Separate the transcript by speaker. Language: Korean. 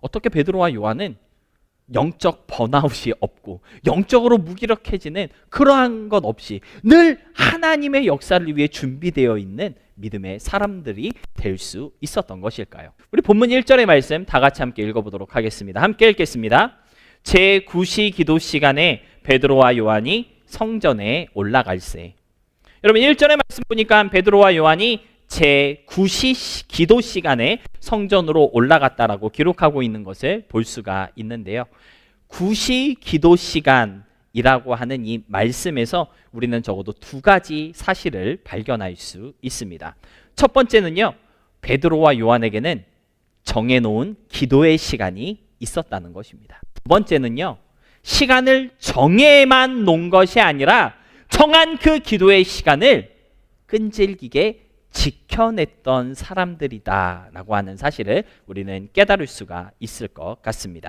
Speaker 1: 어떻게 베드로와 요한은 영적 번아웃이 없고 영적으로 무기력해지는 그러한 것 없이 늘 하나님의 역사를 위해 준비되어 있는 믿음의 사람들이 될 수 있었던 것일까요? 우리 본문 1절의 말씀 다 같이 함께 읽어보도록 하겠습니다. 함께 읽겠습니다. 제 9시 기도 시간에 베드로와 요한이 성전에 올라갈세. 여러분 1절의 말씀 보니까 베드로와 요한이 제9시 기도 시간에 성전으로 올라갔다라고 기록하고 있는 것을 볼 수가 있는데요. 9시 기도 시간이라고 하는 이 말씀에서 우리는 적어도 두 가지 사실을 발견할 수 있습니다. 첫 번째는요. 베드로와 요한에게는 정해놓은 기도의 시간이 있었다는 것입니다. 두 번째는요. 시간을 정해만 놓은 것이 아니라 정한 그 기도의 시간을 끈질기게 지켜냈던 사람들이다라고 하는 사실을 우리는 깨달을 수가 있을 것 같습니다.